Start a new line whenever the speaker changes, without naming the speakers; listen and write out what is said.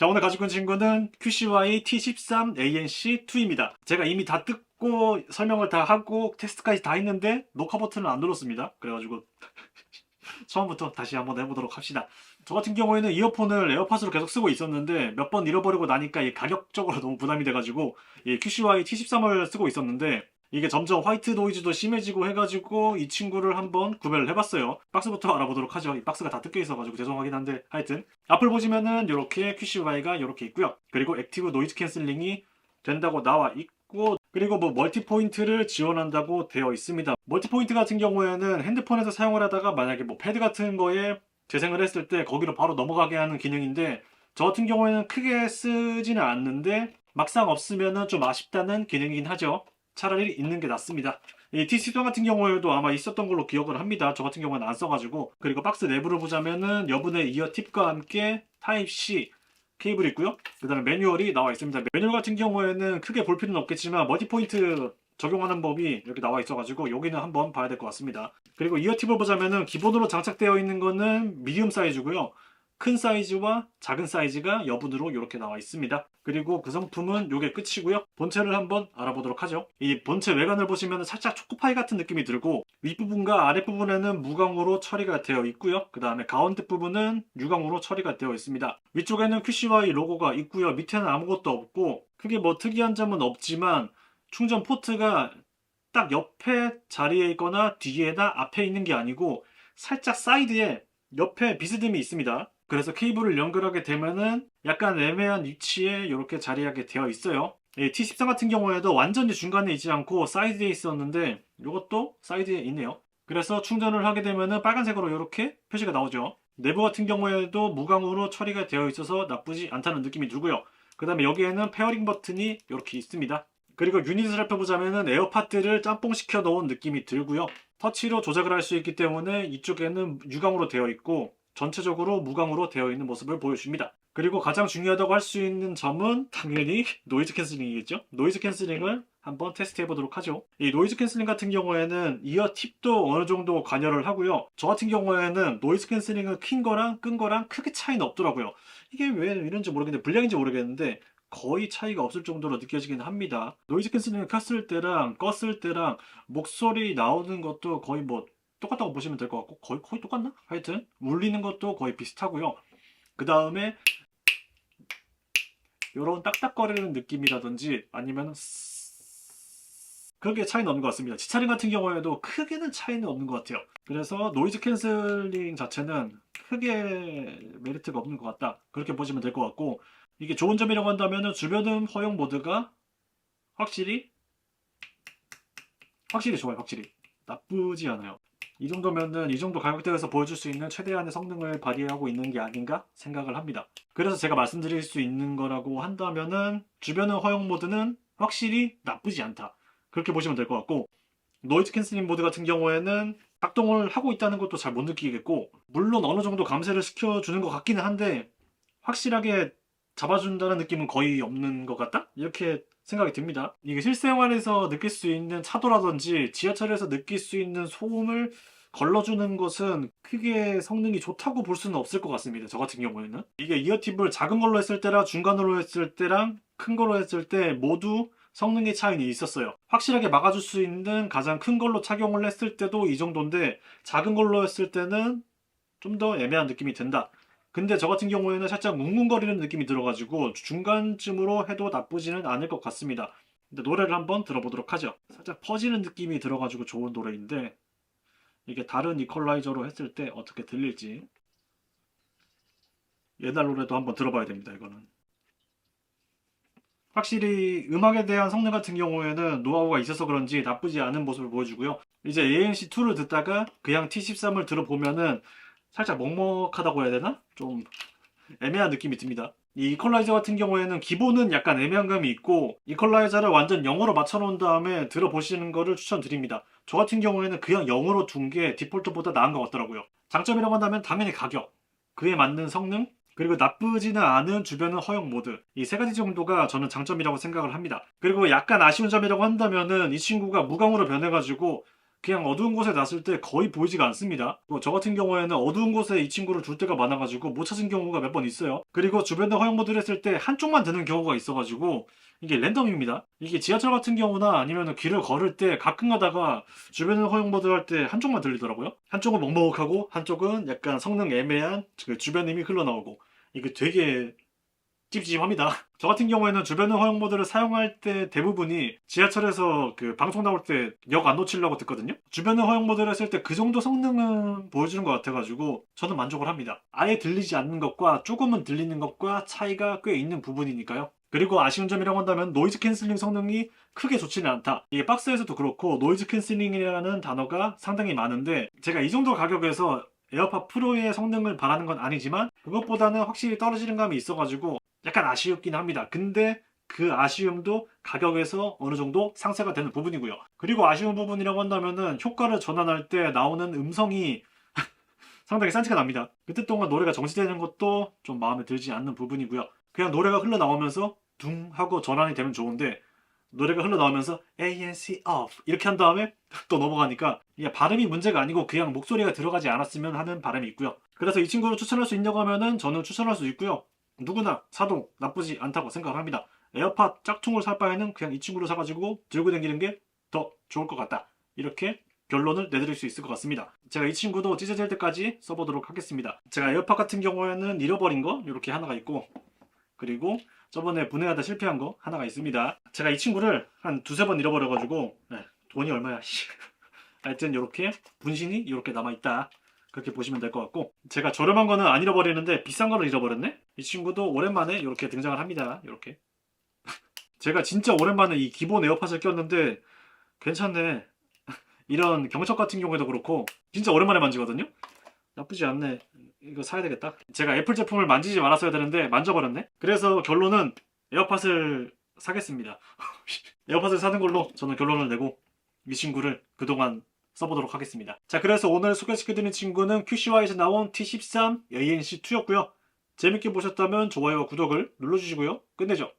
자 오늘 가지고 있는 친구는 QCY T13 ANC2입니다. 제가 이미 다 뜯고 설명을 다 하고 테스트까지 다 했는데 녹화 버튼을 안 눌렀습니다. 그래가지고 처음부터 다시 한번 해보도록 합시다. 저 같은 경우에는 이어폰을 에어팟으로 계속 쓰고 있었는데 몇 번 잃어버리고 나니까 이 가격적으로 너무 부담이 돼가지고 이 QCY T13을 쓰고 있었는데 이게 점점 화이트 노이즈도 심해지고 해가지고 이 친구를 한번 구별을 해봤어요. 박스부터 알아보도록 하죠. 이 박스가 다 뜯겨 있어가지고 죄송하긴 한데 하여튼 앞을 보시면은 이렇게 QCY가 이렇게 있고요. 그리고 액티브 노이즈 캔슬링이 된다고 나와 있고 그리고 뭐 멀티 포인트를 지원한다고 되어 있습니다. 멀티 포인트 같은 경우에는 핸드폰에서 사용을 하다가 만약에 뭐 패드 같은 거에 재생을 했을 때 거기로 바로 넘어가게 하는 기능인데 저 같은 경우에는 크게 쓰지는 않는데 막상 없으면은 좀 아쉽다는 기능이긴 하죠. 차라리 있는 게 낫습니다. 이 T13 같은 경우에도 아마 있었던 걸로 기억을 합니다. 저 같은 경우는 안 써가지고 그리고 박스 내부를 보자면은 여분의 이어 팁과 함께 타입C 케이블이 있고요. 그 다음에 매뉴얼이 나와 있습니다. 매뉴얼 같은 경우에는 크게 볼 필요는 없겠지만 멀티 포인트 적용하는 법이 이렇게 나와 있어가지고 여기는 한번 봐야 될 것 같습니다. 그리고 이어 팁을 보자면은 기본으로 장착되어 있는 거는 미디움 사이즈고요. 큰 사이즈와 작은 사이즈가 여분으로 이렇게 나와 있습니다. 그리고 그 성품은 이게 끝이고요. 본체를 한번 알아보도록 하죠. 이 본체 외관을 보시면 살짝 초코파이 같은 느낌이 들고 윗부분과 아랫부분에는 무광으로 처리가 되어 있고요. 그 다음에 가운데 부분은 유광으로 처리가 되어 있습니다. 위쪽에는 QCY 로고가 있고요. 밑에는 아무것도 없고 크게 뭐 특이한 점은 없지만 충전 포트가 딱 옆에 자리에 있거나 뒤에나 앞에 있는 게 아니고 살짝 사이드에 옆에 비스듬히 있습니다. 그래서 케이블을 연결하게 되면은 약간 애매한 위치에 이렇게 자리하게 되어 있어요. 이 T13 같은 경우에도 완전히 중간에 있지 않고 사이드에 있었는데 이것도 사이드에 있네요. 그래서 충전을 하게 되면은 빨간색으로 이렇게 표시가 나오죠. 내부 같은 경우에도 무광으로 처리가 되어 있어서 나쁘지 않다는 느낌이 들고요. 그 다음에 여기에는 페어링 버튼이 이렇게 있습니다. 그리고 유닛을 살펴보자면은 에어팟들을 짬뽕 시켜 놓은 느낌이 들고요. 터치로 조작을 할 수 있기 때문에 이쪽에는 유광으로 되어 있고 전체적으로 무광으로 되어 있는 모습을 보여줍니다. 그리고 가장 중요하다고 할 수 있는 점은 당연히 노이즈 캔슬링이겠죠. 노이즈 캔슬링을 한번 테스트 해 보도록 하죠. 이 노이즈 캔슬링 같은 경우에는 이어 팁도 어느 정도 관여를 하고요. 저 같은 경우에는 노이즈 캔슬링은 킨 거랑 끈 거랑 크게 차이는 없더라고요. 이게 왜 이런지 모르겠는데 불량인지 모르겠는데 거의 차이가 없을 정도로 느껴지긴 합니다. 노이즈 캔슬링을 켰을 때랑 껐을 때랑 목소리 나오는 것도 거의 뭐 똑같다고 보시면 될 것 같고 거의 거의 똑같나? 하여튼 울리는 것도 거의 비슷하고요. 그 다음에 이런 딱딱거리는 느낌이라든지 아니면 그렇게 차이는 없는 것 같습니다. 지차림 같은 경우에도 크게는 차이는 없는 것 같아요. 그래서 노이즈 캔슬링 자체는 크게 메리트가 없는 것 같다. 그렇게 보시면 될 것 같고 이게 좋은 점이라고 한다면 주변음 허용 모드가 확실히 확실히 좋아요. 확실히 나쁘지 않아요. 이 정도면은 이 정도 가격대에서 보여줄 수 있는 최대한의 성능을 발휘하고 있는 게 아닌가 생각을 합니다. 그래서 제가 말씀드릴 수 있는 거라고 한다면은 주변의 허용 모드는 확실히 나쁘지 않다. 그렇게 보시면 될 것 같고 노이즈 캔슬링 모드 같은 경우에는 작동을 하고 있다는 것도 잘 못 느끼겠고 물론 어느 정도 감쇄를 시켜주는 것 같기는 한데 확실하게 잡아준다는 느낌은 거의 없는 것 같다? 이렇게 생각이 듭니다. 이게 실생활에서 느낄 수 있는 차도라든지 지하철에서 느낄 수 있는 소음을 걸러주는 것은 크게 성능이 좋다고 볼 수는 없을 것 같습니다. 저 같은 경우에는. 이게 이어팁을 작은 걸로 했을 때랑 중간으로 했을 때랑 큰 걸로 했을 때 모두 성능의 차이는 있었어요. 확실하게 막아줄 수 있는 가장 큰 걸로 착용을 했을 때도 이 정도인데 작은 걸로 했을 때는 좀 더 애매한 느낌이 든다. 근데 저 같은 경우에는 살짝 뭉뭉거리는 느낌이 들어가지고 중간쯤으로 해도 나쁘지는 않을 것 같습니다. 근데 노래를 한번 들어보도록 하죠. 살짝 퍼지는 느낌이 들어가지고 좋은 노래인데 이게 다른 이퀄라이저로 했을 때 어떻게 들릴지 옛날 노래도 한번 들어봐야 됩니다. 이거는 확실히 음악에 대한 성능 같은 경우에는 노하우가 있어서 그런지 나쁘지 않은 모습을 보여주고요. 이제 ANC2를 듣다가 그냥 T13을 들어보면은 살짝 먹먹하다고 해야 되나? 좀 애매한 느낌이 듭니다. 이 이퀄라이저 같은 경우에는 기본은 약간 애매한 감이 있고 이퀄라이저를 완전 0으로 맞춰놓은 다음에 들어보시는 거를 추천드립니다. 저 같은 경우에는 그냥 0으로 둔 게 디폴트보다 나은 것 같더라고요. 장점이라고 한다면 당연히 가격, 그에 맞는 성능, 그리고 나쁘지는 않은 주변은 허용 모드 이 세 가지 정도가 저는 장점이라고 생각을 합니다. 그리고 약간 아쉬운 점이라고 한다면은 이 친구가 무광으로 변해가지고 그냥 어두운 곳에 놨을 때 거의 보이지가 않습니다. 뭐저 같은 경우에는 어두운 곳에 이 친구를 둘 때가 많아가지고 못 찾은 경우가 몇 번 있어요. 그리고 주변에 허용 모드를 했을 때 한쪽만 드는 경우가 있어가지고 이게 랜덤입니다. 이게 지하철 같은 경우나 아니면 길을 걸을 때 가끔 가다가 주변에 허용 모드를 할때 한쪽만 들리더라고요. 한쪽은 먹먹하고 한쪽은 약간 성능 애매한 그 주변 음이 흘러나오고 이게 되게 찝찝합니다. 저 같은 경우에는 주변의 허용 모드를 사용할 때 대부분이 지하철에서 그 방송 나올 때 역 안 놓치려고 듣거든요. 주변의 허용 모드를 했을 때 그 정도 성능은 보여주는 것 같아가지고 저는 만족을 합니다. 아예 들리지 않는 것과 조금은 들리는 것과 차이가 꽤 있는 부분이니까요. 그리고 아쉬운 점이라고 한다면 노이즈 캔슬링 성능이 크게 좋지는 않다. 이게 박스에서도 그렇고 노이즈 캔슬링이라는 단어가 상당히 많은데 제가 이 정도 가격에서 에어팟 프로의 성능을 바라는 건 아니지만 그것보다는 확실히 떨어지는 감이 있어가지고 약간 아쉬웠긴 합니다. 근데 그 아쉬움도 가격에서 어느 정도 상쇄가 되는 부분이고요. 그리고 아쉬운 부분이라고 한다면은 효과를 전환할 때 나오는 음성이 상당히 싼티가 납니다. 그때 동안 노래가 정지되는 것도 좀 마음에 들지 않는 부분이고요. 그냥 노래가 흘러나오면서 둥 하고 전환이 되면 좋은데 노래가 흘러나오면서 ANC off 이렇게 한 다음에 또 넘어가니까 이게 발음이 문제가 아니고 그냥 목소리가 들어가지 않았으면 하는 바람이 있고요. 그래서 이 친구를 추천할 수 있냐고 하면은 저는 추천할 수 있고요. 누구나 사도 나쁘지 않다고 생각을 합니다. 에어팟 짝퉁을 살 바에는 그냥 이 친구를 사가지고 들고 다니는 게 더 좋을 것 같다. 이렇게 결론을 내드릴 수 있을 것 같습니다. 제가 이 친구도 찢어질 때까지 써보도록 하겠습니다. 제가 에어팟 같은 경우에는 잃어버린 거 이렇게 하나가 있고 그리고 저번에 분해하다 실패한 거 하나가 있습니다. 제가 이 친구를 한 두세 번 잃어버려가지고 네, 돈이 얼마야? 씨. 하여튼 이렇게 분신이 이렇게 남아있다. 그렇게 보시면 될 것 같고 제가 저렴한 거는 안 잃어버리는데 비싼 거를 잃어버렸네? 이 친구도 오랜만에 이렇게 등장을 합니다. 이렇게 제가 진짜 오랜만에 이 기본 에어팟을 꼈는데 괜찮네. 이런 경첩 같은 경우에도 그렇고 진짜 오랜만에 만지거든요. 나쁘지 않네. 이거 사야 되겠다. 제가 애플 제품을 만지지 말았어야 되는데 만져버렸네. 그래서 결론은 에어팟을 사겠습니다. 에어팟을 사는 걸로 저는 결론을 내고 이 친구를 그동안 써보도록 하겠습니다. 자, 그래서 오늘 소개시켜드린 친구는 QCY에서 나온 T13 ANC2였고요. 재밌게 보셨다면 좋아요와 구독을 눌러주시고요. 끝내죠.